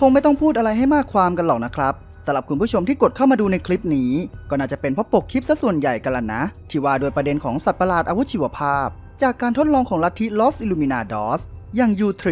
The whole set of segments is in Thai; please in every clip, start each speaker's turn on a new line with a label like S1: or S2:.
S1: คงไม่ต้องพูดอะไรให้มากความกันหรอกนะครับสำหรับคุณผู้ชมที่กดเข้ามาดูในคลิปนี้ ก็น่าจะเป็นเพราะปกคลิปซะส่วนใหญ่กันละนะ ที่ว่าโดยประเด็นของสัตว์ประหลาดอาวุธชีวภาพ จากการทดลองของลัทธิ Los Illuminados อย่าง U3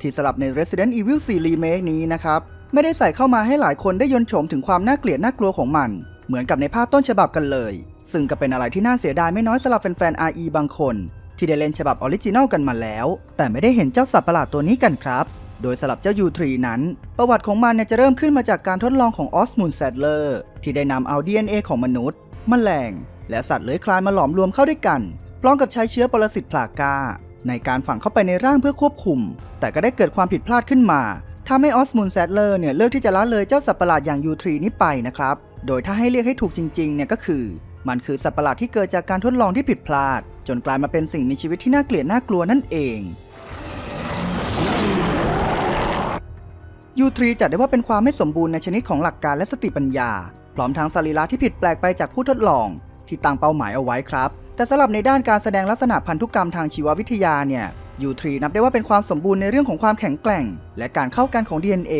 S1: ที่สลับใน Resident Evil 4 Remake นี้นะครับ ไม่ได้ใส่เข้ามาให้หลายคนได้ยนต์โฉมถึงความน่าเกลียดน่ากลัวของมัน เหมือนกับในภาคต้นฉบับกันเลย ซึ่งก็เป็นอะไรที่น่าเสียดายไม่น้อยสำหรับแฟนๆ RE บางคน ที่ได้เล่นฉบับออริจินัลกันมาแล้ว แต่ไม่ได้เห็นเจ้าสัตว์ประหลาดตัวนี้กันครับ โดยสลับเจ้า U3 นั้น ประวัติของมันเนี่ยจะเริ่มขึ้นมาจากการทดลองของออสมูนแซดเลอร์ที่ได้นำเอา DNA ของมนุษย์แมลง และสัตว์เลื้อยคลานมาหลอมรวมเข้าด้วยกัน พร้อมกับใช้เชื้อปรสิตพลากา ในการฝังเข้าไปในร่างเพื่อควบคุม แต่ก็ได้เกิดความผิดพลาดขึ้นมาทำให้ออสมูนแซดเลอร์เนี่ยเลือกที่จะละเลยเจ้าสัตว์ประหลาดอย่าง U3 นี้ไปนะครับ โดยถ้าให้เรียกให้ถูกจริงๆเนี่ยก็คือ มันคือสัตว์ประหลาดที่เกิดจากการทดลองที่ผิดพลาด จนกลายมาเป็นสิ่งมีชีวิตที่น่าเกลียดน่ากลัวนั่นเอง U3 จัดได้ว่าเป็นความไม่สมบูรณ์ในชนิดของหลักการและสติปัญญา พร้อมทั้งสรีระที่ผิดแปลกไปจากผู้ทดลอง ที่ตั้งเป้าหมายเอาไว้ครับ แต่สำหรับในด้านการแสดงลักษณะพันธุกรรมทางชีววิทยาเนี่ย U3 นับได้ว่าเป็นความสมบูรณ์ในเรื่องของความแข็งแกร่ง และการเข้ากันของ DNA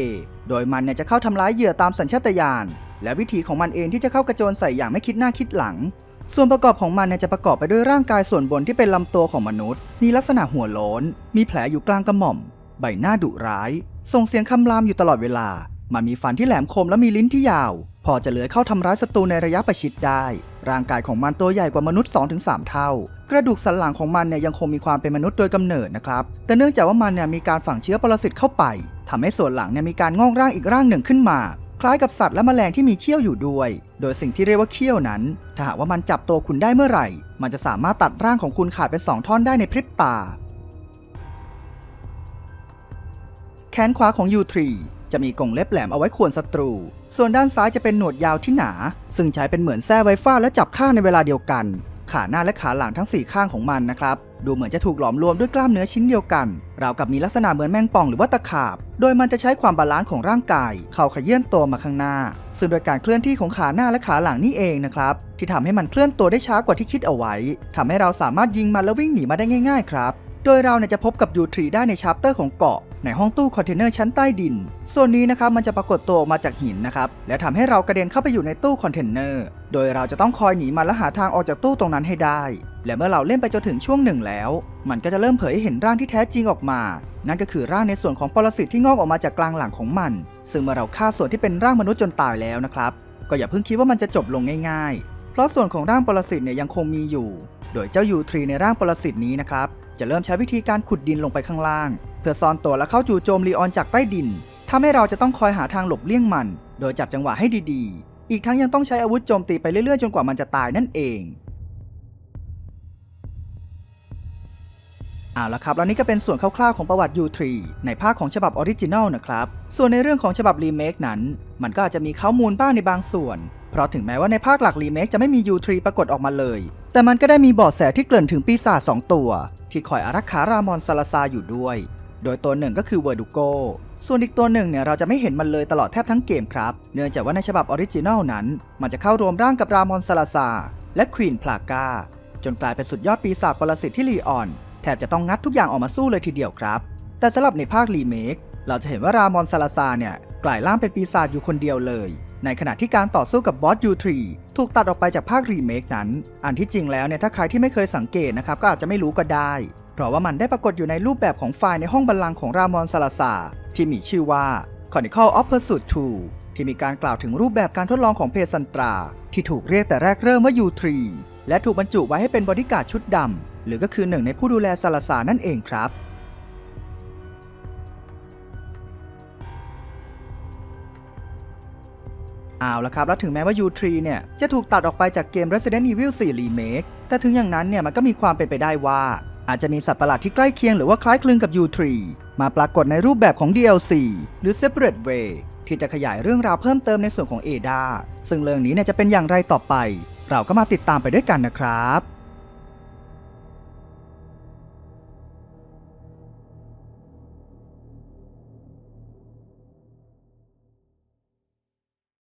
S1: โดยมันเนี่ยจะเข้าทำร้ายเหยื่อตามสัญชาตญาณและวิธีของมันเองที่จะเข้ากระโจนใส่อย่างไม่คิดหน้าคิดหลัง ส่วนประกอบของมันเนี่ยจะประกอบไปด้วยร่างกายส่วนบนที่เป็นลำตัวของมนุษย์ มีลักษณะหัวโล้น มีแผลอยู่กลางกระหม่อม ใบหน้าดุร้าย ส่งเสียงคำรามอยู่ตลอดเวลา มันมีฟันที่แหลมคมและมีลิ้นที่ยาว พอจะเลื้อยเข้าทำร้ายศัตรูในระยะประชิดได้ ร่างกายของมันตัวใหญ่กว่ามนุษย์ 2-3 เท่า กระดูกสันหลังของมันเนี่ยยังคงมีความเป็นมนุษย์โดยกำเนิดนะครับ แต่เนื่องจากว่ามันเนี่ยมีการฝังเชื้อปรสิตเข้าไปทำให้ส่วนหลังเนี่ยมีการงอกร่างอีกร่างหนึ่งขึ้นมา คล้ายกับสัตว์และแมลงที่มีเขี้ยวอยู่ด้วย โดยสิ่งที่เรียกว่าเขี้ยวนั้น ถ้าหากว่ามันจับตัวคุณได้เมื่อไหร่ มันจะสามารถตัดร่างของคุณขาดเป็นสองท่อนได้ในพริบตา แขนขวาของ U3 จะมีกรงเล็บแหลมเอาไว้ข่วนศัตรู ส่วนด้านซ้ายจะเป็นหนวดยาวที่หนา ซึ่งใช้เป็นเหมือนแส้ไว้ฟาและจับข้างในเวลาเดียวกัน ขาหน้าและขาหลังทั้ง 4 ข้างของมันนะครับ ดูเหมือนจะถูกหลอมรวมด้วยกล้ามเนื้อชิ้นเดียวกัน ราวกับมีลักษณะเหมือนแมงป่องหรือว่าตะขาบ โดยมันจะใช้ความบาลานซ์ของร่างกาย เข้าขยื่นตัวมาข้างหน้า ซึ่งโดยการเคลื่อนที่ของขาหน้าและขาหลังนี่เองนะครับ ที่ทำให้มันเคลื่อนตัวได้ช้ากว่าที่คิดเอาไว้ทำให้เราสามารถยิงมันแล้ววิ่งหนีมาได้ง่าย ๆ ครับ โดยเราเนี่ยจะพบกับ U3 ได้ในชัปเตอร์ของเกาะ ในห้องตู้คอนเทนเนอร์ชั้นใต้ดิน ส่วนนี้นะครับมันจะปรากฏตัวออกมาจากหินนะครับ และทำให้เรากระเด็นเข้าไปอยู่ในตู้คอนเทนเนอร์ โดยเราจะต้องคอยหนีมันและหาทางออกจากตู้ตรงนั้นให้ได้ และเมื่อเราเล่นไปจนถึงช่วงหนึ่งแล้ว มันก็จะเริ่มเผยให้เห็นร่างที่แท้จริงออกมา นั่นก็คือร่างในส่วนของปรสิตที่งอกออกมาจากกลางหลังของมัน ซึ่งเมื่อเราฆ่าส่วนที่เป็นร่างมนุษย์จนตายแล้วนะครับ ก็อย่าเพิ่งคิดว่ามันจะจบลงง่าย ๆ เพราะส่วนของร่างปรสิตเนี่ยยังคงมีอยู่ โดยเจ้า U3 ในร่างปรสิตนี้นะครับ จะเริ่มใช้วิธีการขุดดินลงไปข้างล่าง เพื่อซ่อนตัวและเข้าจู่โจมลีออนจากใต้ดินทำให้เราจะต้องคอยหาทางหลบเลี่ยงมัน โดยจับจังหวะให้ดีๆ อีกทั้งยังต้องใช้อาวุธโจมตีไปเรื่อยๆ จนกว่ามันจะตายนั่นเอง เอาละครับ แล้วนี่ก็เป็นส่วนคร่าวๆของประวัติ U3 ในภาคของฉบับออริจินัลนะครับ ส่วนในเรื่องของฉบับรีเมคนั้น มันก็อาจจะมีข้อมูลบ้างในบางส่วน เพราะถึงแม้ว่าในภาคหลักรีเมคจะไม่มี U3 ปรากฏออกมาเลย แต่มันก็ได้มีเบาะแสที่เกริ่นถึงปีศาจสองตัว ที่คอยอารักขารามอนซาลาซาอยู่ด้วย โดยตัวหนึ่งก็คือเวอร์ดูโก ส่วนอีกตัวหนึ่งเนี่ยเราจะไม่เห็นมันเลยตลอดแทบทั้งเกมครับ เนื่องจากว่าในฉบับออริจินัลนั้น มันจะเข้ารวมร่างกับรามอนซาลาซาและควีนพลากาจนกลายเป็นสุดยอดปีศาจปรสิตที่ลีออน แทบจะต้องงัดทุกอย่างออกมาสู้เลยทีเดียวครับ แต่สำหรับในภาครีเมคเราจะเห็นว่ารามอนซาลาซาเนี่ยกลายร่างเป็นปีศาจอยู่คนเดียวเลย ในขณะที่การต่อสู้กับบอส U3 ถูกตัดออกไปจากภาครีเมคนั้น อันที่จริงแล้วเนี่ยถ้าใครที่ไม่เคยสังเกตนะครับก็อาจจะไม่รู้ก็ได้ เพราะว่ามันได้ปรากฏอยู่ในรูปแบบของไฟล์ในห้องบัลลังก์ของรามอนซาลาซาที่มีชื่อว่า Chronicle of Pursuit 2 ที่มีการกล่าวถึงรูปแบบการทดลองของเพซันตรา ที่ถูกเรียกแต่แรกเริ่มว่า U3 และถูกบรรจุไว้ให้เป็นบอดี้การ์ดชุดดำ หรือก็คือหนึ่งในผู้ดูแลซาลาซานั่นเองครับเอาละครับ แล้วถึงแม้ว่า U3 เนี่ย จะถูกตัดออกไปจากเกม Resident Evil 4 Remake แต่ถึงอย่างนั้นเนี่ยมันก็มีความเป็นไปได้ว่า อาจจะมีสัตว์ประหลาดที่ใกล้เคียงหรือว่าคล้ายคลึงกับ U3 มาปรากฏในรูปแบบของ DLC หรือ Separate Way ที่จะขยายเรื่องราวเพิ่มเติมในส่วนของ Ada ซึ่งเรื่องนี้เนี่ยจะเป็นอย่างไรต่อไป เราก็มาติดตามไปด้วยกันนะครับ